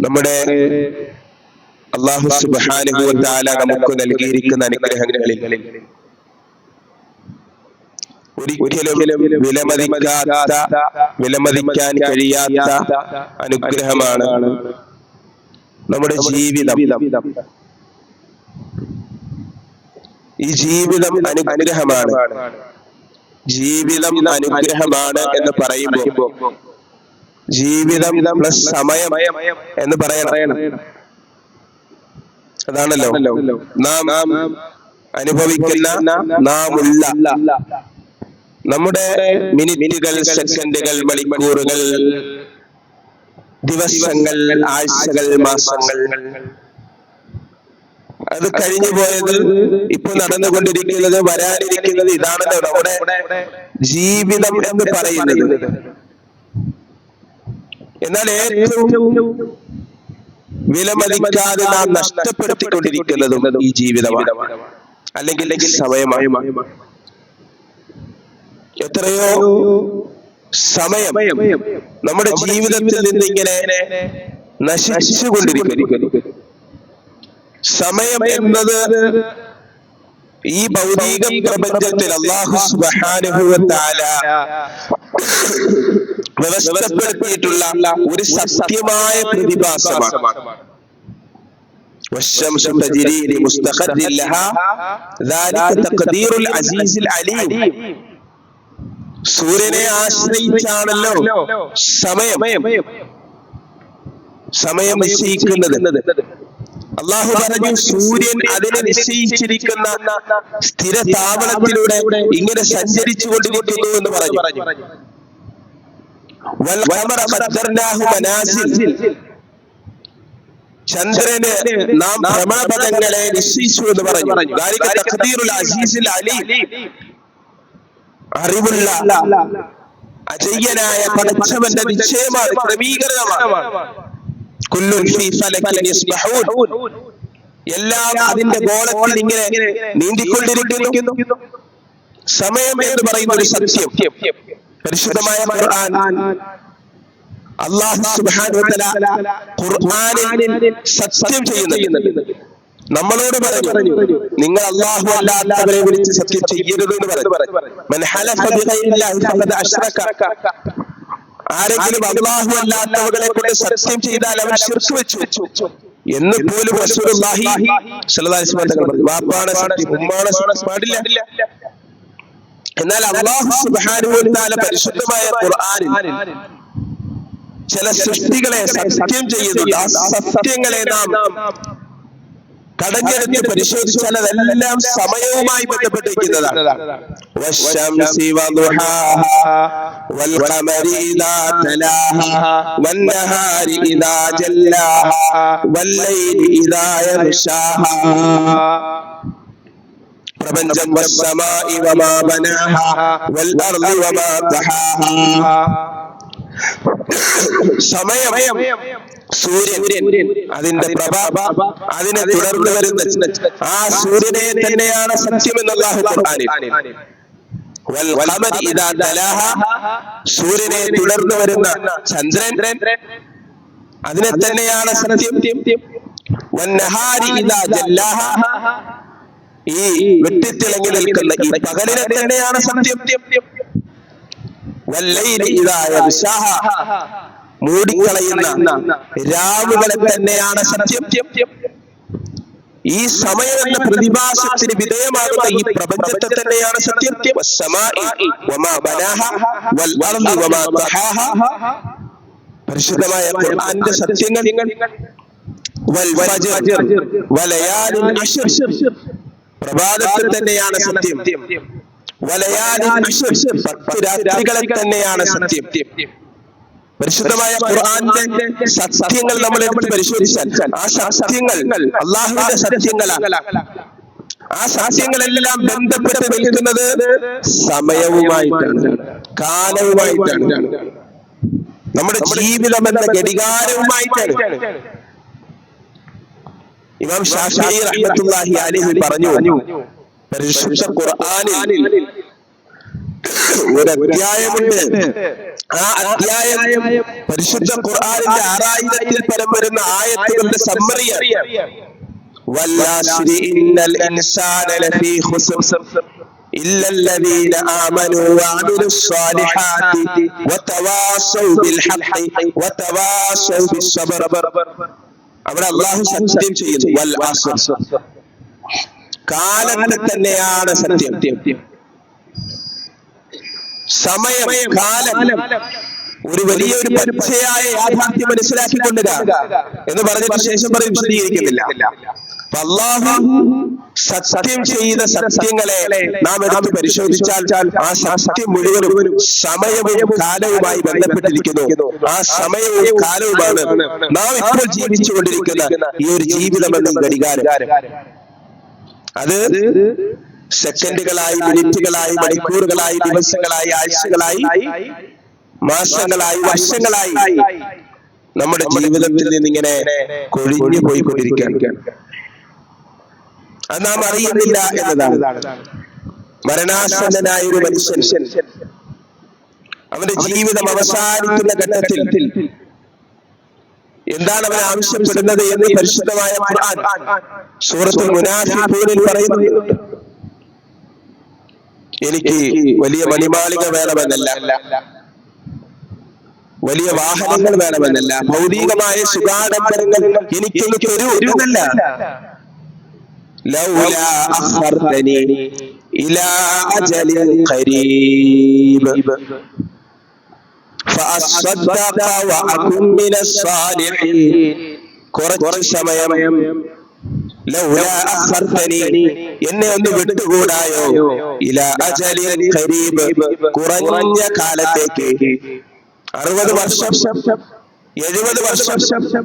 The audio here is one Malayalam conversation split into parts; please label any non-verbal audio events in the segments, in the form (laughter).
നമ്മുടെ അള്ളാഹു തആല നമുക്ക് നൽകിയിരിക്കുന്ന അനുഗ്രഹങ്ങളിൽ ഒരിക്കലും വിലമതിക്കാത്ത വിലമതിക്കാൻ കഴിയാത്ത അനുഗ്രഹമാണ് നമ്മുടെ ജീവിതം. ഈ ജീവിതം അനുഗ്രഹമാണ്. ജീവിതം അനുഗ്രഹമാണ് എന്ന് പറയുമ്പോൾ ജീവിതം പ്ലസ് സമയം എന്ന് പറയണം. അതാണല്ലോ. നാം അനുഭവിക്കുന്ന നാം ഉള്ള നമ്മുടെ മിനിറ്റുകൾ സെക്കൻഡുകൾ മണിക്കൂറുകൾ ദിവസങ്ങൾ ആഴ്ചകൾ മാസങ്ങൾ. അത് കഴിഞ്ഞു പോയത് ഇപ്പൊ നടന്നുകൊണ്ടിരിക്കുന്നത് വരാനിരിക്കുന്നത് ഇതാണല്ലോ നമ്മുടെ ജീവിതം എന്ന് പറയുന്നത്. എന്നാൽ ഏറ്റവും വിലമതിക്കാതെ നാം നഷ്ടപ്പെടുത്തിക്കൊണ്ടിരിക്കുന്നതും ഈ ജീവിതമാണ്. അല്ലെങ്കിൽ സമയമായി എത്രയോ സമയം നമ്മുടെ ജീവിതത്തിൽ നിന്ന് ഇങ്ങനെ നശിച്ചുകൊണ്ടിരിക്കുന്നു. സമയം എന്നത് ഈ ഭൗതിക പ്രപഞ്ചത്തിൽ അള്ളാഹു തആല (laughs) വ്യവസ്ഥപ്പെടുത്തിയിട്ടുള്ള ഒരു സത്യമായ പ്രതിഭാസമാണ് والشمس تجري لمستقر لها ذلك تقدير العزيز العليم സൂര്യനെ ആശ്രയിച്ചാണല്ലോ സമയം സമയം നിശ്ചയിക്കുന്നത് അള്ളാഹു പറഞ്ഞു സൂര്യൻ അതിനെ നിശ്ചയിച്ചിരിക്കുന്ന സ്ഥിര താവളത്തിലൂടെ ഇങ്ങനെ സഞ്ചരിച്ചു കൊണ്ടിരിക്കുന്നു എന്ന് പറഞ്ഞു വൽഖമറ ഖദ്ദർനാഹു മനാസിൽ. ചന്ദ്രന് നാം ഭ്രമണപഥങ്ങളെ നിശ്ചയിച്ചു എന്ന് പറഞ്ഞു. തഖ്ദീറുൽ അസീസിൽ അലീം. അറിവുള്ള അജയ്യനായ പടച്ചവന്റെ നിശ്ചയമാണ് ക്രമീകരണമാണ്. എല്ലാം അതിന്റെ ഗോളത്തിൽ ഇങ്ങനെ നീന്തിക്കൊണ്ടിരിക്കുന്നു. സമയം എന്ന് പറയുന്ന ഒരു സത്യം. പരിശുദ്ധമായ ഖുർആൻ. വ തആല ഖുർആനിൽ സത്യം ചെയ്യുന്നുണ്ട്. നമ്മളോട് പറഞ്ഞു നിങ്ങൾ അള്ളാഹു അല്ലാത്തവരെ വിളിച്ച് സത്യം ചെയ്യരുത് എന്ന് പറഞ്ഞു. ആരെങ്കിലും അള്ളാഹു അല്ലാത്തവകളെ കൊണ്ട് സത്യം ചെയ്താൽ അവൻ ശിർക്ക് വെച്ചു. എന്ന് പോലും ബാപ്പാണ് സത്യം ഉമ്മാണ് പാടില്ല. എന്നാൽ അല്ലാഹു സുബ്ഹാനഹു വ തആല പരിശുദ്ധമായ ഖുർആനിൽ ചില സൃഷ്ടികളെ സത്യം ചെയ്യുന്നുണ്ട് ആ സത്യങ്ങളെ നാം കടഞ്ഞെടുത്ത് പരിശോധിച്ചാൽ അതെല്ലാം സമയവുമായി ബന്ധപ്പെട്ടിരിക്കുന്നതാണ് والشمس وضحاها والقمر إذا تلاها والنهار إذا جلاها والليل إذا يغشاها പ്രപഞ്ചം സമയം സൂര്യൻ അതിന്റെ പ്രഭ അതിനെ തുടർന്ന് വരുന്ന ആ സൂര്യനെ തന്നെയാണ് സത്യം എന്നുള്ള സൂര്യനെ തുടർന്ന് വരുന്ന ചന്ദ്രൻ അതിനെ തന്നെയാണ് സത്യം. ഈ വെട്ടിത്തിളങ്ങി നിൽക്കുന്ന ഈ പകലിനെ തന്നെയാണ് സത്യം. ഇതായ വിശാഹ. യഗ്ശാഹ മൂടിക്കളയുന്ന രാവുകളെ തന്നെയാണ് സത്യം. ഈ സമയം എന്ന പ്രതിഭാസത്തിന് വിധേയമാകുന്ന ഈ പ്രപഞ്ചത്തെ തന്നെയാണ് സത്യം. പരിശുദ്ധമായ ഖുർആന്റെ സത്യങ്ങൾ. പ്രഭാതത്തിൽ തന്നെയാണ് സത്യം. പത്ത് രാത്രികളിൽ തന്നെയാണ് സത്യം. പരിശുദ്ധമായ ഖുർആന്റെ സത്യങ്ങൾ നമ്മൾ എടുത്ത് പരിശോധിച്ചാൽ ആ സത്യങ്ങൾ അള്ളാഹുവിന്റെ സത്യങ്ങളാണ് ആ സത്യങ്ങളെല്ലാം ബന്ധപ്പെട്ട് നിൽക്കുന്നത് സമയവുമായിട്ടാണ്. കാലവുമായിട്ടാണ്. നമ്മുടെ ജീവിതം എന്ന ഘടികാരവുമായിട്ടാണ്. ഇമാം ഷാഫി റഹ്മത്തുള്ളാഹി അലൈഹി പറഞ്ഞു പരിശുദ്ധ ഖുർആനിൽ ഒരു അധ്യായമുണ്ട് ആ അധ്യായം പരിശുദ്ധ ഖുർആനിന്റെ ആറായിരത്തിൽ പരം വരുന്ന ആയത്തുകളുടെ സമ്മറിയാണ് والعصر إن الإنسان لفي خسر إلا الذين آمنوا وعملوا الصالحات وتواصوا بالحق وتواصوا بالصبر അവിടെ അള്ളാഹു സത്യം ചെയ്യുന്നു. വൽ കാലത്തെ തന്നെയാണ് സത്യം. സമയം കാലം ഒരു വലിയൊരു പച്ചയായ യാഥാർത്ഥ്യം മനസ്സിലാക്കിക്കൊണ്ടിരാ എന്ന് പറഞ്ഞതിന് ശേഷം പറയും വിശദീകരിക്കുന്നില്ല. അള്ളാഹു സത്യം ചെയ്ത സത്യങ്ങളെ നാം എടുത്ത് പരിശോധിച്ചാൽ ആ സത്യം മുഴുവനും സമയവും കാലവുമായി ബന്ധപ്പെട്ടിരിക്കുന്നു. ആ സമയവും കാലവുമാണ് നാം ഇപ്പോൾ ജീവിച്ചുകൊണ്ടിരിക്കുന്ന ഈ ഒരു ജീവിതം എന്ന ഘടികാരം. അത് സെക്കൻഡുകളായി മിനിറ്റുകളായി മണിക്കൂറുകളായി ദിവസങ്ങളായി ആഴ്ചകളായി മാസങ്ങളായി വർഷങ്ങളായി നമ്മുടെ ജീവിതത്തിൽ നിന്നിങ്ങനെ കൊഴിഞ്ഞു പോയിക്കൊണ്ടിരിക്കുകയാണ് അത് നാം അറിയുന്നില്ല എന്നതാണ്. മരണാസന്നനായ ഒരു മനുഷ്യൻ. അവന്റെ ജീവിതം അവസാനിക്കുന്ന ഘട്ടത്തിൽ എന്താണ് അവൻ ആവശ്യപ്പെടുന്നത് എന്ന് പരിശുദ്ധമായ സൂറത്തുൽ മുനാഫിഖൂനിൽ പറയുന്നുണ്ട്. എനിക്ക് വലിയ മണിമാളിക വേണമെന്നല്ല. വലിയ വാഹനങ്ങൾ വേണമെന്നല്ല. ഭൗതികമായ സുഖാഡംബരങ്ങൾ എനിക്ക് എനിക്ക് ഒരു എന്നല്ല. ലൗലാ അഖർതനി ഇലാ അജലിൻ ഖരീബ് فأصدق وأكن من الصالحين കുറച്ച് സമയം ലൗലാ അഖർതനി എന്നെ ഒന്ന് വിട്ടുകൂടായോ ഇല അജലിൻ ഖരീബ് കുറഞ്ഞ കാലത്തേക്ക് അറുപത് വർഷം എഴുപത് വർഷം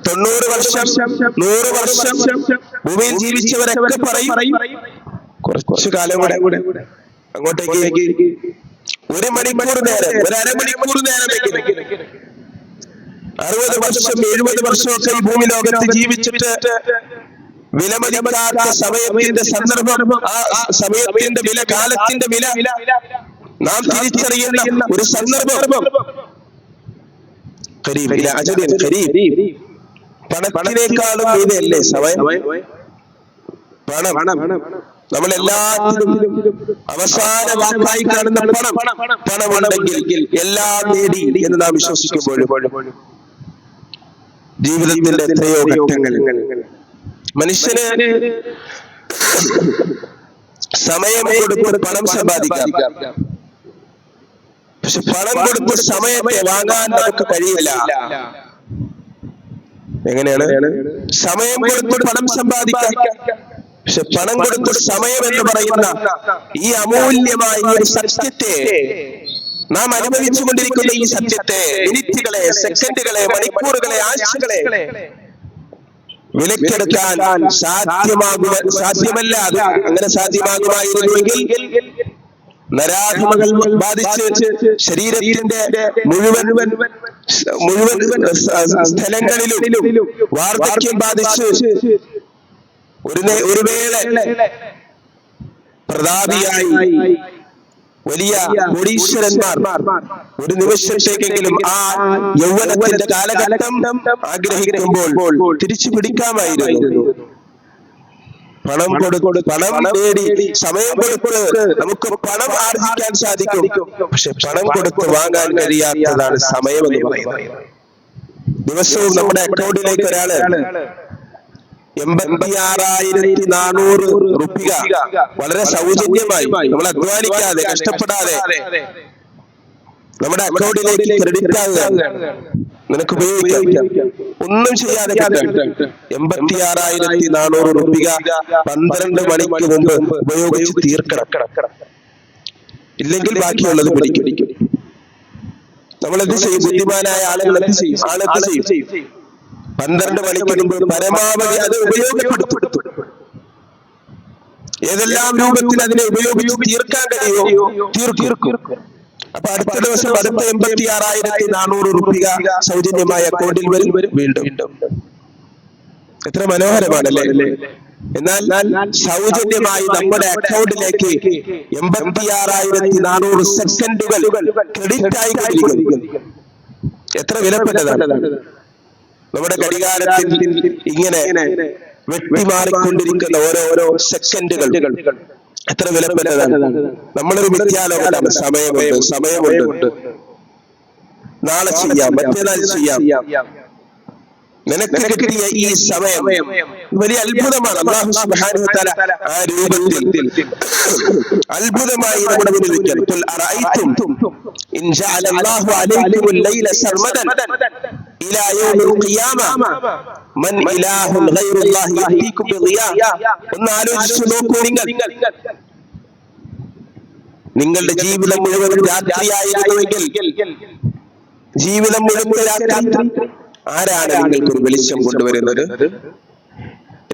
തൊണ്ണൂറ് വർഷം നൂറ് വർഷം ഭൂമിയിൽ ജീവിച്ചവരൊക്കെ പറയും. കുറച്ചു കാലം കൂടെ അങ്ങോട്ടേക്ക്. ഒരു മണിക്കൂർ നേരം ഒരു അരമണിക്കൂർ നേരം അറുപത് വർഷം എഴുപത് വർഷമൊക്കെ ഈ ഭൂമി ലോകത്ത് ജീവിച്ചിട്ട് വിലമതിക്കാത്ത സമയത്തിന്റെ സന്ദർഭം ആ സമയത്തിന്റെ വില കാലത്തിന്റെ വില. നാം തിരിച്ചറിയുന്ന ഒരു സന്ദർഭം. ഖരീബ്. ഇല അജലിൻ കരീം പണത്തിനേക്കാളും മീതയല്ലേ സമയം പണം. നമ്മൾ എല്ലാത്തിലും അവസാന വാക്കായി കാണുന്ന പണം. പണമുണ്ടെങ്കിൽ എല്ലാ നേടി എന്ന് നാം വിശ്വസിക്കുമ്പോഴും ജീവിതത്തിന്റെ എത്രയോ ഘട്ടങ്ങൾ. മനുഷ്യന് സമയം കൊടുത്ത് പണം സമ്പാദിക്കാം. പക്ഷെ പണം കൊടുത്ത് സമയത്തെ വാങ്ങാൻ നമുക്ക് കഴിയില്ല. എങ്ങനെയാണ്? സമയം കൊടുത്ത് പണം സമ്പാദിക്കാം. പക്ഷെ പണം കൊടുത്ത് സമയം എന്ന് പറയുന്ന ഈ അമൂല്യമായ ഈ ഒരു സത്യത്തെ നാം അനുഭവിച്ചു കൊണ്ടിരിക്കുന്ന ഈ സത്യത്തെ മിനിറ്റുകളെ സെക്കൻഡുകളെ മണിക്കൂറുകളെ ആഴ്ചകളെ വിലക്കെടുക്കാൻ സാധ്യമാകുക സാധ്യമല്ല. അത് അങ്ങനെ സാധ്യമാകുമായിരുന്നുവെങ്കിൽ നരാധമകൾ ബാധിച്ച് ശരീരത്തിന്റെ മുഴുവൻ മുഴുവൻ സ്ഥലങ്ങളിലും വാർദ്ധക്യം ബാധിച്ച് ഒരു ഒരു വേള പ്രതാപിയായി വലിയ കോടീശ്വരന്മാർ ഒരു നിമിഷത്തേക്കെങ്കിലും ആ യൗവനത്തിന്റെ കാലഘട്ടം ആഗ്രഹിക്കുമ്പോൾ തിരിച്ചു പിടിക്കാമായിരുന്നു പണം കൊടുക്കൊടു പണം നേടി സമയം കൊടുത്ത് നമുക്ക് പണം ആർജിക്കാൻ സാധിക്കും. പക്ഷെ പണം കൊടുത്ത് വാങ്ങാൻ കഴിയാത്തതാണ് സമയം എന്ന് പറയുന്നത്. ദിവസവും നമ്മുടെ അക്കൗണ്ടിലേക്ക് ഒരാൾ എൺപത്തി ആറായിരത്തി നാനൂറ് റുപ്യ വളരെ സൗജന്യമായി നമ്മൾ അധ്വാനിക്കാതെ കഷ്ടപ്പെടാതെ നമ്മുടെ അക്കൗണ്ടിലേക്ക് ക്രെഡിറ്റ് ആവുകയാണ്. നിനക്ക് ഉപയോഗിക്കാം. ഒന്നും ചെയ്യാതെ എൺപത്തി ആറായിരത്തി നാനൂറ് രൂപിക പന്ത്രണ്ട് മണിക്ക് മുമ്പ് ഉപയോഗിച്ച് തീർക്കണം. ഇല്ലെങ്കിൽ ബാക്കിയുള്ളത് പിടിക്കും. നമ്മൾ എന്ത് ചെയ്യും? ബുദ്ധിമാനായ ആളുകൾ എന്ത് ചെയ്യും? ആളെന്ത് ചെയ്യും? പന്ത്രണ്ട് മണിക്ക് മുമ്പ് പരമാവധി അത് ഉപയോഗപ്പെടുത്തും. ഏതെല്ലാം രൂപത്തിൽ അതിനെ ഉപയോഗിച്ച് തീർക്കാൻ കഴിയുമോ? തീർക്കും. അപ്പൊ അടുത്ത ദിവസം അടുത്ത എൺപത്തി ആറായിരത്തി നാനൂറ് റുപ്യ സൗജന്യമായ അക്കൗണ്ടിൽ വരും. വീണ്ടും. എത്ര മനോഹരമാണല്ലേ? എന്നാൽ സൗജന്യമായി നമ്മുടെ അക്കൗണ്ടിലേക്ക് എൺപത്തി ആറായിരത്തി നാനൂറ് സെക്കൻഡുകൾ ക്രെഡിറ്റ് ആയി എത്ര വിലപ്പെട്ടതാണ്? നമ്മുടെ ഘടികാരത്തിൽ ഇങ്ങനെ വെട്ടിമാറിക്കൊണ്ടിരിക്കുന്ന ഓരോരോ ഓരോ സെക്കൻഡുകൾ. എത്ര വിലപ്പെട്ടതാണ് നമ്മളൊരു വിദ്യാലയം സമയമുണ്ട്. സമയമുണ്ട്. നാളെ ചെയ്യാം. മറ്റന്നാൾ ചെയ്യാം. നിനക്ക് കിട്ടിയ ഈ സമയം വലിയ അത്ഭുതമാണ് അള്ളാഹു സുബ്ഹാനഹു വ തആല ആ രൂപത്തിൽ അത്ഭുതമായി നമ്മുടെ മുന്നിൽ വെക്കാൻ ഖുൽ അറഅയ്തും ഇൻ ജഅല അല്ലാഹു അലൈക്കും الليل സർമദൻ ഇലാ യൗമിൽ ഖിയാമ മൻ ഇലാഹുൻ ഗൈറുല്ലാഹി യഹ്ദീകും ബിദിയാ ഒന്ന് ആലോചിച്ചു നോക്കൂ നിങ്ങൾ നിങ്ങളുടെ ജീവിതം മുഴുവൻ രാത്രിയായിരുന്നുവെങ്കിൽ ജീവിതം മുഴുവൻ രാത്രി ആരാണ് നിങ്ങൾക്ക് ഒരു വെളിച്ചം കൊണ്ടുവരുന്നത്?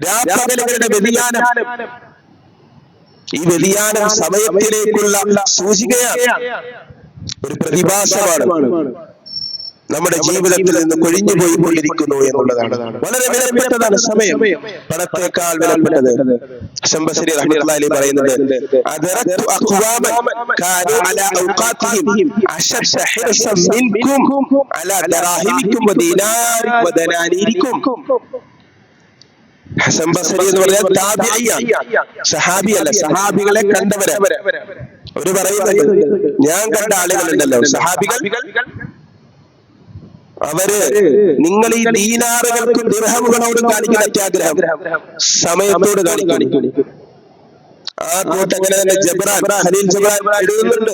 രാപ്പകലുകളുടെ വ്യതിയാനം. ഈ വ്യതിയാനം സമയത്തിലേക്കുള്ള സൂചികയാണ്. ഒരു പ്രതിഭാസമാണ്. നമ്മുടെ ജീവിതത്തിൽ നിന്ന് കൊഴിഞ്ഞു പോയിക്കൊണ്ടിരിക്കുന്നു എന്നുള്ളതാണ്. വളരെ വിലപ്പെട്ടതാണ് സമയം. പണത്തേക്കാൾ വിലപ്പെട്ടത്. ശംബശ്രീ പറയുന്നത് കാനു അലാ വദനാനീരിക്കും. ഹസൻ ബസരി എന്ന് പറഞ്ഞാൽ സഹാബി അല്ല സഹാബികളെ കണ്ടവരെ. ഒരു പറയുന്നത് ഞാൻ കണ്ട ആളുകളുണ്ടല്ലോ. സഹാബികൾ അവർ നിങ്ങൾ ഈ ദീനാറുകൾക്കും ദിർഹമുകളോടും കാണിക്കുന്ന അത്യാഗ്രഹം സമയത്തോട് കാണിക്കും. ആ കൂട്ട് അങ്ങനെ തന്നെ ജബ്രാൻ ഹലീൽ ജബ്രാൻ എഴുതുന്നുണ്ട്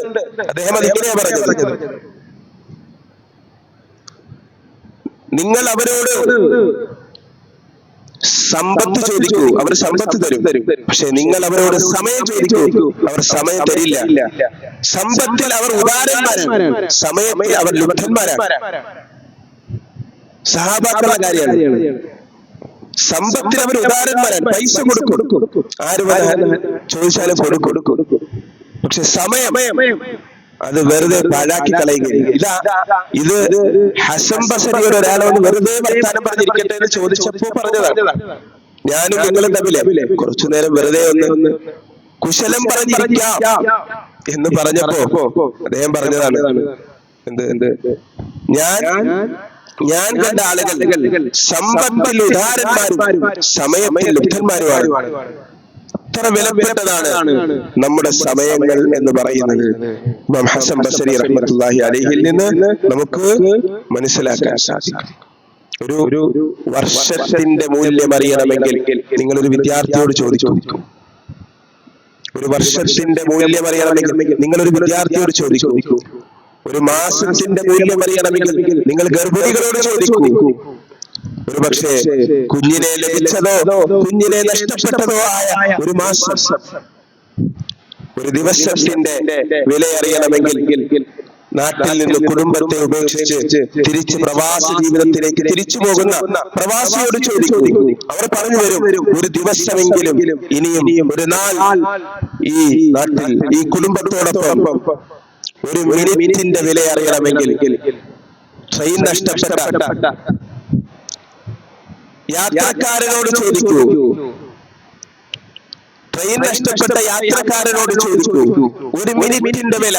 അദ്ദേഹം അതിങ്ങനെയാ പറഞ്ഞത്. നിങ്ങൾ അവരോട് സമ്പത്ത് ചോദിക്കൂ. അവർ സമ്പത്ത് തരും. പക്ഷെ നിങ്ങൾ അവരോട് സമയം ചോദിക്കൂ. അവർ സമയം തരില്ല. സമ്പത്തിൽ അവർ ഉദാരന്മാരാണ് സമയത്തിൽ അവർ ലുബ്ധന്മാരാണ് സഹാബാക്കളുടെ കാര്യമാണ്. സമ്പത്തിൽ അവർ ഉദാരന്മാരാണ്. പൈസ കൊടുക്കും. ആര് ചോദിച്ചാലും കൊടുക്കും. പക്ഷെ സമയം അത് വെറുതെ പാഴാക്കി കളയുകയാണ് ഇതാ ഇത് ബസരിയുടെ ഒരാളോട് വെറുതെ വർത്താനം പറഞ്ഞിരിക്കട്ടെ എന്ന് ചോദിച്ചപ്പോ പറഞ്ഞതാണ്. ഞാനും നിങ്ങളും തമ്മിലെ കുറച്ചു നേരം വെറുതെ ഒന്ന് കുശലം പറഞ്ഞിരിക്കാം എന്ന് പറഞ്ഞപ്പോ അദ്ദേഹം പറഞ്ഞതാണ്. എന്ത് എന്ത്? ഞാൻ ഞാൻ കണ്ട ആളുകൾ സമ്പത്തിൽ ഉദാരന്മാരും സമയത്തിൽ ലുബ്ധന്മാരുമാണ് എത്ര വിലപ്പെട്ടതാണ് നമ്മുടെ സമയങ്ങൾ എന്ന് പറയുന്നത്. ഇമാം ഹസൻ ബസരി റഹ്മത്തുള്ളാഹി അലൈഹിൽ നിന്ന് നമുക്ക് മനസ്സിലാക്കാൻ സാധിക്കും. ഒരു ഒരു വർഷത്തിന്റെ മൂല്യം അറിയണമെങ്കിൽ നിങ്ങൾ ഒരു വിദ്യാർത്ഥിയോട് ചോദിച്ചു ഒരു വർഷത്തിന്റെ മൂല്യം അറിയണമെങ്കിൽ നിങ്ങൾ ഒരു വിദ്യാർത്ഥിയോട് ചോദിക്കൂ. ഒരു മാസത്തിന്റെ മൂല്യം അറിയണമെങ്കിൽ നിങ്ങൾ ഗർഭിണികളോട് ചോദിക്കൂ. ഒരു പക്ഷേ കുഞ്ഞിനെ ലഭിച്ചതോ കുഞ്ഞിനെ നഷ്ടപ്പെട്ടതോ ആയ ഒരു മാസം. ഒരു ദിവസത്തിന്റെ വില അറിയണമെങ്കിൽ നാട്ടിൽ നിന്ന് കുടുംബത്തെ ഉപേക്ഷിച്ച് തിരിച്ച് പ്രവാസ ജീവിതത്തിലേക്ക് തിരിച്ചു പോകുന്ന പ്രവാസിയോട് ചോദിക്കും. അവർ പറഞ്ഞു വരും ഒരു ദിവസമെങ്കിലും ഇനിയും ഒരു നാൾ ഈ നാട്ടിൽ ഈ കുടുംബത്തോടൊപ്പം ഒരു മിനിറ്റിന്റെ വില അറിയണമെങ്കിൽ ട്രെയിൻ നഷ്ടപ്പെട്ട യാത്രക്കാരനോട് ചോദിക്കൂ. ട്രെയിൻ നഷ്ടപ്പെട്ട യാത്രക്കാരനോട് ചോദിക്കൂ. ഒരു മിനിറ്റിന്റെ വില.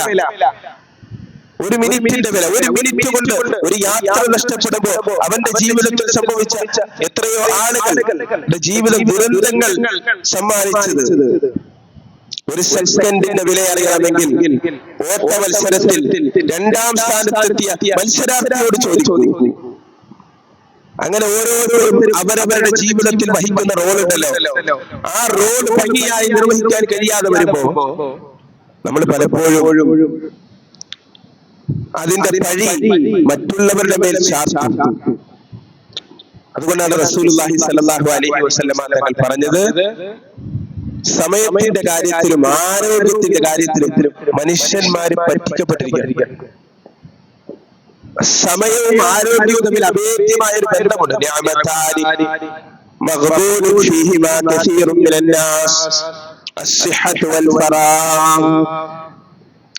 ഒരു മിനിറ്റിന്റെ വില. ഒരു മിനിറ്റ് കൊണ്ട് ഒരു യാത്ര നഷ്ടപ്പെടുമ്പോ അവന്റെ ജീവിതത്തിൽ സംഭവിച്ച എത്രയോ ആളുകളുടെ ജീവിത ദുരന്തങ്ങൾ സമ്മാനിച്ചത്. ഒരു സെക്കൻഡിന്റെ വില അറിയണമെങ്കിൽ ഓട്ട മത്സരത്തിൽ രണ്ടാം സ്ഥാനത്തെത്തിയ മത്സരാർത്ഥിയോട് ചോദിച്ചു അങ്ങനെ ഓരോരുത്തരും അവരവരുടെ ജീവിതത്തിൽ വഹിക്കുന്ന റോൾ ഉണ്ടല്ലോ. ആ റോൾ ഭംഗിയായി നിർവഹിക്കാൻ കഴിയാതെ വരുമ്പോ നമ്മൾ പലപ്പോഴും അതിന്റെ പഴി മറ്റുള്ളവരുടെ മേൽ അതുകൊണ്ടാണ് റസൂൽ അലൈഹി വസല്ലമ തങ്ങൾ പറഞ്ഞത് സമയത്തിന്റെ കാര്യത്തിലും ആരോഗ്യത്തിന്റെ കാര്യത്തിലും മനുഷ്യന്മാര് പറ്റിക്കപ്പെട്ടിരിക്കുകയാണ് സമയവും ആരോഗ്യവും തമ്മിൽ അഭേദ്യമായ ഒരു ബന്ധമുണ്ട്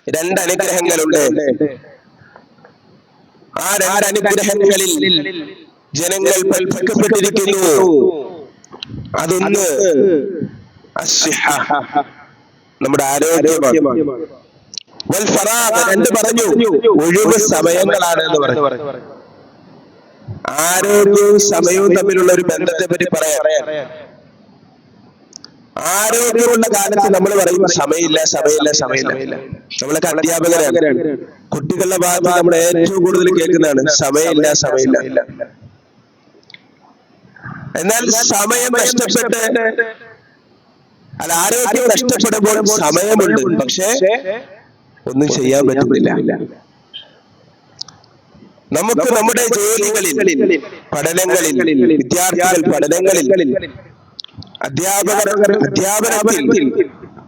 രണ്ട് അനുഗ്രഹങ്ങളുണ്ട്. ആ രണ്ട് അനുഗ്രഹങ്ങളിൽ ജനങ്ങൾ പൽപ്പിക്കപ്പെട്ടിരിക്കുന്നു. അതൊന്ന് നമ്മുടെ ആരോഗ്യമാണ്. രണ്ട് പറഞ്ഞു. ഒഴിവ് സമയങ്ങളാണ് എന്ന് പറഞ്ഞു. ആരോഗ്യവും സമയവും തമ്മിലുള്ള ഒരു ബന്ധത്തെ പറ്റി പറയാം. ആരോഗ്യമുള്ള കാലത്ത് നമ്മൾ പറയും സമയമില്ല സമയമില്ല സമയമില്ല നമ്മളൊക്കെ അധ്യാപകരാണ്. കുട്ടികളുടെ ഭാഗത്ത് നമ്മൾ ഏറ്റവും കൂടുതൽ കേൾക്കുന്നതാണ് സമയമില്ല സമയമില്ല എന്നാൽ സമയം നഷ്ടപ്പെട്ട് അല്ല ആരോഗ്യം നഷ്ടപ്പെടുമ്പോൾ സമയമുണ്ട്. പക്ഷേ ഒന്നും ചെയ്യാൻ പറ്റുന്നില്ല. നമുക്ക് നമ്മുടെ ജോലികളിൽ പഠനങ്ങളിൽ വിദ്യാർത്ഥികൾ പഠനങ്ങളിൽ അധ്യാപകർ അധ്യാപനത്തിൽ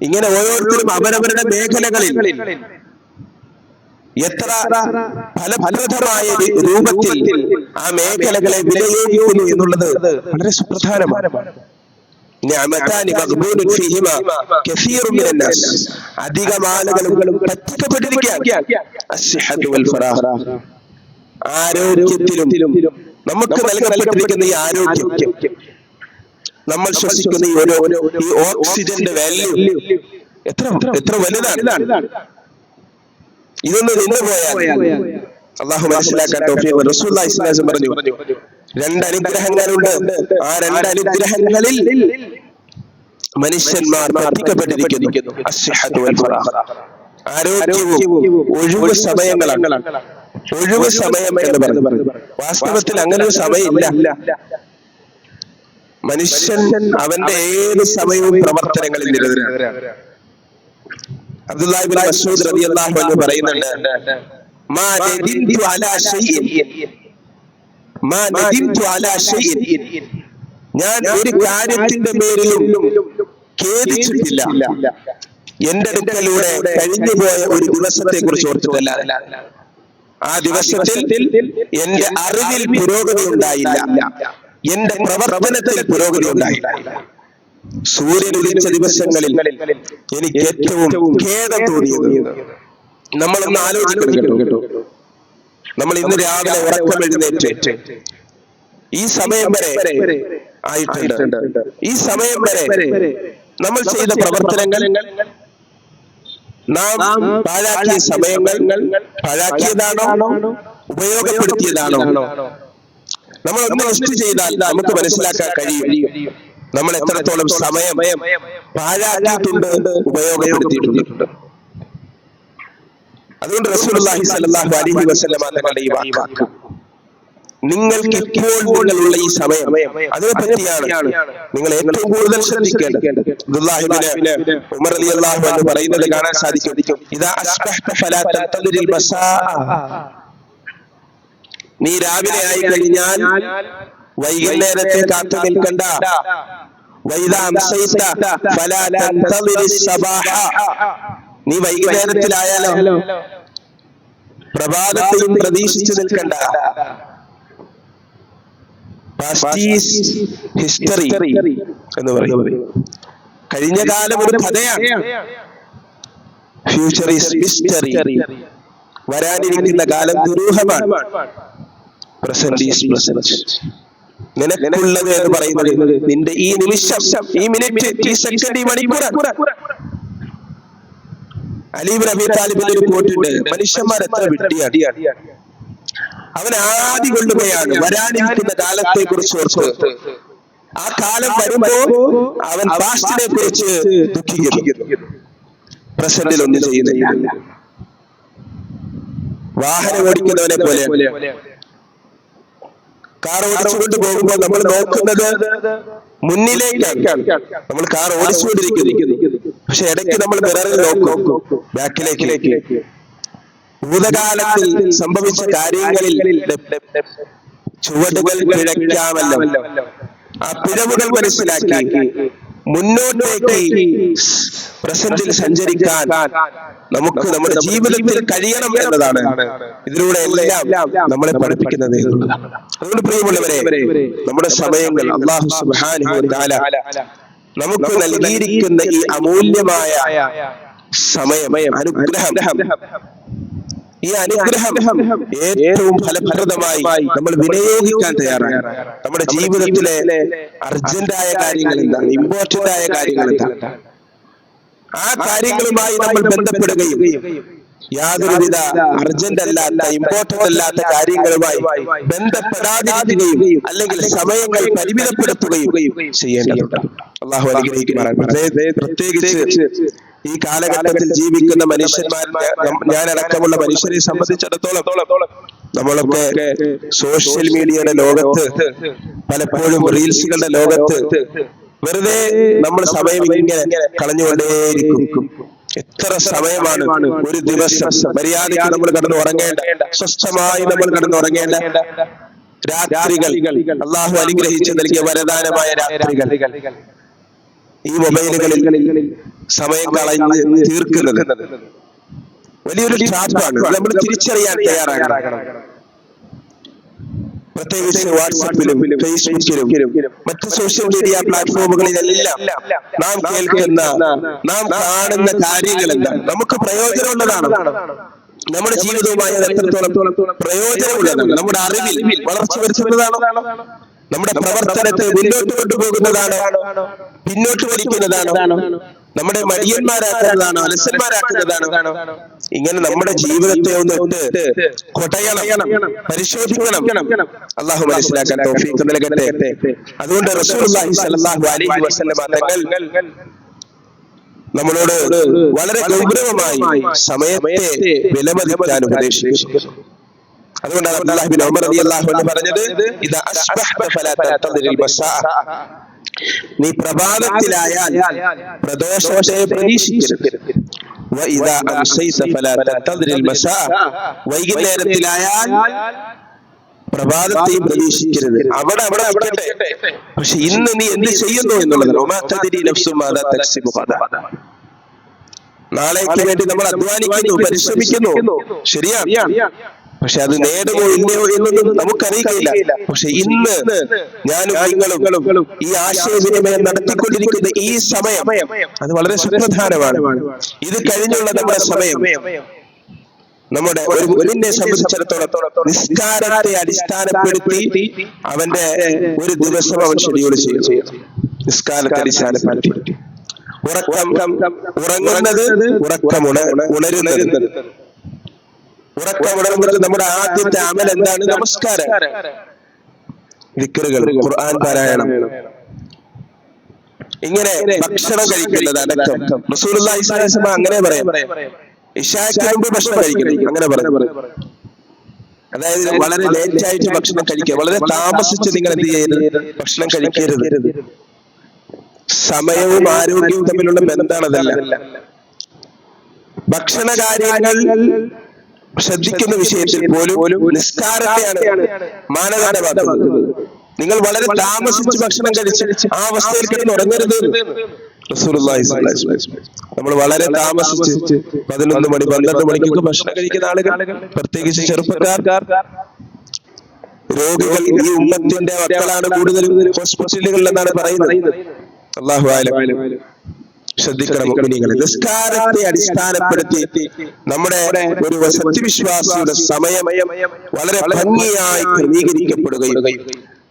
ഇങ്ങനെ ഓരോരുത്തരും അവരവരുടെ മേഖലകളിൽ എത്ര ഫലപ്രദമായ രൂപത്തിൽ ആ മേഖലകളെ വിലയിരുത്തുന്നു എന്നുള്ളത് വളരെ സുപ്രധാനമാണ്. നിഅമതാനി മഗ്ബൂനുൻ ഫീഹിമ കസീറു മിനൻ നാസ്. അധികം ആളുകളും പറ്റിക്കപ്പെട്ടിരിക്കുകയാണ് അസ്സിഹത്തു വൽ ഫറാഹ്. ആരോഗ്യത്തിലും നമുക്ക് നൽകപ്പെട്ടിരിക്കുന്ന ഈ ആരോഗ്യം. നമ്മൾ ശ്വസിക്കുന്ന ഈ ഓരോ ഈ ഓക്സിജന്റെ വാല്യൂ എത്ര എത്ര വലുതാണ്? ഇതൊന്ന് നിന്ന് പോയാൽ അള്ളാഹു മനസ്സിലാക്കാൻ പറഞ്ഞു. രണ്ട് അനുഗ്രഹങ്ങളുണ്ട്. ആ രണ്ട് അനുഗ്രഹങ്ങളിൽ മനുഷ്യന്മാർ പറ്റിക്കപ്പെട്ടിരിക്കുന്നു. ആരോഗ്യവും ഒഴിവ് സമയങ്ങളാണ്. ഒഴിവ് സമയം എന്ന് പറഞ്ഞു വാസ്തവത്തിൽ അങ്ങനെ ഒരു സമയമില്ല. മനുഷ്യൻ അവന്റെ ഏത് സമയവും പ്രവർത്തനങ്ങളിൽ നിരതരാണ്. അബ്ദുല്ലാഹിബിൻ റളിയല്ലാഹു അൻഹു പറയുന്നുണ്ട് മാ അലാ മാ നദിംതു അലാ ശൈഇൻ ഞാൻ ഒരു കാര്യത്തിന്റെ പേരിലും ഖേദിച്ചിട്ടില്ല. എന്റെ അടുക്കലൂടെ കഴിഞ്ഞുപോയ ഒരു ദിവസത്തെ കുറിച്ച് ഓർത്തിട്ടല്ല ആ ദിവസത്തിൽ എന്റെ അറിവിൽ പുരോഗതി ഉണ്ടായില്ല എന്റെ പ്രവർത്തനത്തിൽ പുരോഗതി ഉണ്ടായില്ല സൂര്യൻ ഉദിച്ച ദിവസങ്ങളിൽ എനിക്ക് ഏറ്റവും ഖേദം തോന്നിയത് നമ്മളൊന്ന് ആലോചിക്കണം കേട്ടോ. നമ്മൾ ഇന്ന് രാവിലെ ഉറക്കം എഴുന്നേറ്റ് ഈ സമയം വരെ ആയിട്ടുണ്ട്. ഈ സമയം വരെ നമ്മൾ ചെയ്ത പ്രവർത്തനങ്ങൾ നാം പാഴാക്കിയ സമയങ്ങൾ പാഴാക്കിയതാണോ? ഉപയോഗപ്പെടുത്തിയതാണോ? നമ്മൾ ഒന്ന് ലിസ്റ്റ് ചെയ്താൽ നമുക്ക് മനസ്സിലാക്കാൻ കഴിയും. നമ്മൾ എത്രത്തോളം സമയം പാഴാക്കിയിട്ടുണ്ട് ഉപയോഗപ്പെടുത്തിയിട്ടുണ്ട്. അതുകൊണ്ട് റസൂലുള്ളാഹി സ്വല്ലല്ലാഹു അലൈഹി തങ്ങളുടെ ഈ വാക്ക്. നിങ്ങൾക്ക് ഇപ്പോൾ നിങ്ങളുള്ള ഈ സമയം അതിനെ പറ്റിയാണ് നിങ്ങൾ ഏറ്റവും കൂടുതൽ ശ്രദ്ധിക്കേണ്ടത്. ഉമർ പറയുന്നത് കാണാൻ സാധിക്കും. നീ രാവിലെ ആയി കഴിഞ്ഞാൽ വൈകുന്നേരത്തെ കാത്തു നിൽക്കണ്ട. വൈദാ നീ വൈകുന്നേരത്തിലായാലോ? പ്രഭാതത്തെയും പ്രതീക്ഷിച്ചു നിൽക്കണ്ട. ഹിസ്റ്ററി എന്ന് പറയും. കഴിഞ്ഞ കാലം ഒരു കഥയാണ്. ഫ്യൂച്ചർ ഈസ് ഹിസ്റ്ററി വരാനിരിക്കുന്ന കാലം ദുരൂഹമാണ്. പ്രസന്റ് ഈസ് പ്രസന്റ് നിനക്കുള്ളത് എന്ന് പറയുന്നത് നിന്റെ ഈ നിമിഷം ഈ മിനിറ്റ് ഈ സെക്കൻഡ് ഈ മണിക്കൂർ. അലീബ് നബി താലിബിന്റെ ഒരു കോട്ടുണ്ട്. മനുഷ്യന്മാർ എത്ര വിട്ടിയാണ് അവൻ ആദ്യ കൊള്ളുകയാണ് വരാനിരിക്കുന്ന കാലത്തെ കുറിച്ച് ഓർത്ത്. ആ കാലം വരുമ്പോ അവൻ പാസ്റ്റിനെ കുറിച്ച് ദുഃഖിക്കുന്നു. പ്രസന്റിൽ ഒന്നും ചെയ്യുന്നില്ല. വാഹനം ഓടിക്കുന്നവനെ പോലെ കാർ ഓടിച്ചുകൊണ്ട് പോകുമ്പോൾ നമ്മൾ നോക്കുന്നത് മുന്നിലേക്കാണ്. നമ്മൾ കാർ ഓടിച്ചുകൊണ്ടിരിക്കുന്നു. പക്ഷെ ഇടയ്ക്ക് നമ്മൾ മിററിൽ നോക്കും ബാക്കിലേക്ക് ഭൂതകാലത്തിൽ സംഭവിച്ച കാര്യങ്ങളിൽ ചുവടുകൾ പിഴയ്ക്കാമല്ലോ. ആ പിഴവുകൾ മനസ്സിലാക്കി മുന്നോട്ടേക്ക് പ്രസന്റിൽ സഞ്ചരിക്കാൻ നമുക്ക് നമ്മുടെ ജീവിതത്തിൽ കഴിയണം എന്നതാണ് ഇതിലൂടെ എല്ലാം നമ്മളെ പഠിപ്പിക്കുന്നത് അതുകൊണ്ട് പ്രിയമുള്ളവരെ നമ്മുടെ സമയങ്ങൾ അള്ളാഹു തആല നമുക്ക് നൽകിയിരിക്കുന്ന ഈ അമൂല്യമായ സമയം അനുഗ്രഹം. ഈ അനുഗ്രഹം ഏറ്റവും ഫലപ്രദമായി നമ്മൾ വിനിയോഗിക്കാൻ തയ്യാറാണ്. നമ്മുടെ ജീവിതത്തിലെ അർജന്റായ കാര്യങ്ങൾ എന്താണ്? ഇമ്പോർട്ടന്റ് ആയ കാര്യങ്ങൾ എന്താണ്? ആ കാര്യങ്ങളുമായി നമ്മൾ ബന്ധപ്പെടുകയും യാതൊരുവിധ അർജന്റ് അല്ലാത്ത ഇമ്പോർട്ടന്റ് അല്ലാത്ത കാര്യങ്ങളുമായി ബന്ധപ്പെടാതിരിക്കുകയും അല്ലെങ്കിൽ സമയങ്ങൾ പരിമിതപ്പെടുത്തുകയും ചെയ്യേണ്ടതുണ്ട്. അള്ളാഹു അനുഗ്രഹിക്കുമാറാണ് പ്രത്യേകിച്ച് ഈ കാലഘട്ടത്തിൽ ജീവിക്കുന്ന മനുഷ്യന്മാരെ ഞാൻ അടക്കമുള്ള മനുഷ്യരെ സംബന്ധിച്ചിടത്തോളം നമ്മളൊക്കെ സോഷ്യൽ മീഡിയയുടെ ലോകത്ത് പലപ്പോഴും റീൽസുകളുടെ ലോകത്ത് വെറുതെ നമ്മൾ സമയം ഇങ്ങനെ കളഞ്ഞുകൊണ്ടേയിരിക്കും. എത്ര സമയമാണ്? ഒരു ദിവസം മര്യാദയ്ക്ക് നമ്മൾ കടന്നു ഉറങ്ങേണ്ട. സ്വസ്ഥമായി നമ്മൾ കടന്നു ഉറങ്ങേണ്ട. രാത്രികൾ അള്ളാഹു അനുഗ്രഹിച്ച് നൽകിയ വരദാനമായ രാത്രികൾ. ഈ മൊബൈലുകളിൽ സമയം കളഞ്ഞ് തീർക്കുന്നത് വലിയൊരു ട്രാപ്പാണ് നമ്മൾ തിരിച്ചറിയാൻ തയ്യാറാകണം. പ്രത്യേകിച്ച് വാട്സാപ്പിലും ഫേസ്ബുക്കിലും മറ്റ് സോഷ്യൽ മീഡിയ പ്ലാറ്റ്ഫോമുകളിലെല്ലാം നാം കേൾക്കുന്ന നാം കാണുന്ന കാര്യങ്ങളെല്ലാം നമുക്ക് പ്രയോജനമുള്ളതാണ്. നമ്മുടെ ജീവിതവുമായി എത്രത്തോളം പ്രയോജനമുള്ളതാണ്. നമ്മുടെ അറിവിൽ വളർച്ച വരുത്തുന്നതാണ്. നമ്മുടെ പ്രവർത്തനത്തെ മുന്നോട്ട് കൊണ്ടുപോകുന്നതാണ്. പിന്നോട്ട് വലിക്കുന്നതാണ്. നമ്മുടെ മടിയന്മാരാക്കുന്നതാണ് അലസന്മാരാക്കുന്നതാണ്. ഇങ്ങനെ നമ്മുടെ ജീവിതത്തെ ഒന്ന് കൊട്ടയണം പരിശോധിക്കണം. അള്ളാഹു മനസ്സിലാക്കാൻ തൗഫീഖ് നൽകട്ടെ. അതുകൊണ്ട് സ്വല്ലല്ലാഹു അലൈഹി വസല്ലം നമ്മളോട് വളരെ ഗൗരവമായി സമയത്തെ വിലമതിക്കാൻ ഉപദേശിച്ചു. അതുകൊണ്ടാണ് അബ്ദുല്ലാഹി ഉമർ റളിയല്ലാഹു അൻഹു പറഞ്ഞത് ഇദാ അസ്ബഹത ഫലാ തന്തദിൽ മസാ നീ പ്രഭാതത്തിലായാൽ പ്രദോഷത്തെ പ്രതീക്ഷിക്കരുത്. വൈകുന്നേരത്തിലായാൽ പ്രഭാതത്തെയും പ്രതീക്ഷിക്കരുത്. അവിടെ അവിടെ അവിടെ പക്ഷെ ഇന്ന് നീ എന്ത് ചെയ്യുന്നു എന്നുള്ളത്. നാളേക്ക് വേണ്ടി നമ്മൾ അധ്വാനിക്കുന്നു പരിശ്രമിക്കുന്നു. ശരിയാണ്. പക്ഷെ അത് നേടുമോ ഇല്ലയോ എന്നൊന്നും നമുക്കറിയില്ല പക്ഷെ ഇന്ന് ഞാനും നിങ്ങളും ഈ ആശയവിനിമയം നടത്തിക്കൊണ്ടിരിക്കുന്ന ഈ സമയം അത് വളരെ സുപ്രധാനമാണ്. ഇത് കഴിഞ്ഞുള്ള നമ്മുടെ സമയം. നമ്മുടെ ഒരു മുന്നിനെ സംബന്ധിച്ചിടത്തോളം നിസ്കാരത്തെ അടിസ്ഥാനപ്പെടുത്തി അവന്റെ ഒരു ദിവസം അവൻ ഷെഡ്യൂൾ ചെയ്യും നിസ്കാരത്തെ അടിസ്ഥാനപ്പെടുത്തി. ഉറക്കം ഉറങ്ങുന്നത് ഉറക്കം ഉണ ഉണരുന്നത്. ഉറക്കം ഉണർന്നിട്ട് നമ്മുടെ ആദ്യത്തെ അമൽ എന്താണ് നമസ്കാരം. വിക്കറുകൾ ഖുർആൻ പാരായണം. ഇങ്ങനെ ഭക്ഷണം കഴിക്കുന്നത് അടക്കം വസല്ലം അങ്ങനെ പറയാം. ഇഷാക്ക് മുമ്പ് ഭക്ഷണം കഴിക്കണം അങ്ങനെ പറഞ്ഞു അതായത് വളരെ ലേറ്റ് ആയിട്ട് ഭക്ഷണം കഴിക്കുക. വളരെ താമസിച്ച് നിങ്ങൾ എന്ത് ചെയ്യരുത്? ഭക്ഷണം കഴിക്കരുത്. സമയവും ആരോഗ്യവും തമ്മിലുള്ള ബന്ധമാണ് അതല്ല. ഭക്ഷണ കാര്യങ്ങൾ ശ്രദ്ധിക്കുന്ന വിഷയത്തിൽ പോലും നിസ്കാരത്തെയാണ് മാനദണ്ഡമാക്കുന്നത്. നിങ്ങൾ വളരെ താമസിച്ച് ഭക്ഷണം കഴിച്ച് ആ അവസ്ഥയിൽ കിടന്ന് ഉറങ്ങരുത്. നമ്മൾ വളരെ താമസിച്ച് പതിനൊന്ന് മണി പന്ത്രണ്ട് മണിക്കൊക്കെ ഭക്ഷണം കഴിക്കുന്ന ആളുകൾ പ്രത്യേകിച്ച് ചെറുപ്പക്കാർ രോഗികൾ ഈ ഉമ്മത്തിന്റെ മക്കളാണ് കൂടുതലും ഹോസ്പിറ്റലുകളിൽ എന്നാണ് പറയുന്നത്. അള്ളാഹു ആലം ശ്രദ്ധിക്കണം നിസ്കാരത്തെ അടിസ്ഥാനപ്പെടുത്തി നമ്മുടെ ഒരു സത്യവിശ്വാസിയുടെ സമയം വളരെ ഭംഗിയായി ക്രമീകരിക്കപ്പെടുകയും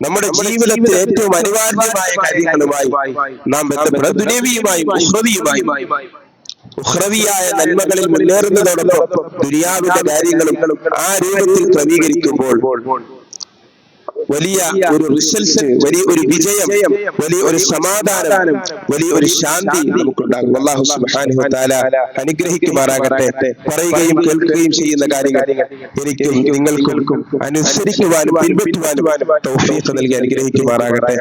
നമ്മുടെ ജീവിതത്തിൽ ഏറ്റവും അനിവാര്യമായ കാര്യങ്ങളുമായി നാം ബന്ധപ്പെടുക ദുരവിയുമായി ഉഹ്റവിയുമായും ഉഹ്രവിയായ നന്മകളിൽ മുന്നേറുന്നതോടൊപ്പം ദുര്യാവിന്റെ കാര്യങ്ങളും ആ രൂപത്തിൽ ക്രമീകരിക്കുമ്പോൾ വലിയ ഒരു റിസൾട്ട് വലിയ ഒരു വിജയം വലിയ ഒരു സമാധാനം വലിയ ഒരു ശാന്തി നമുക്കുണ്ടാകും. അള്ളാഹു സുബ്ഹാനഹു തആല അനുഗ്രഹിക്കുമാറാകട്ടെ. പറയുകയും കേൾക്കുകയും ചെയ്യുന്ന കാര്യങ്ങൾ എനിക്കും നിങ്ങൾക്കും അനുസരിക്കുവാനും പിൻപറ്റുവാനും തൗഫീഖ് നൽകി അനുഗ്രഹിക്കുമാറാകട്ടെ.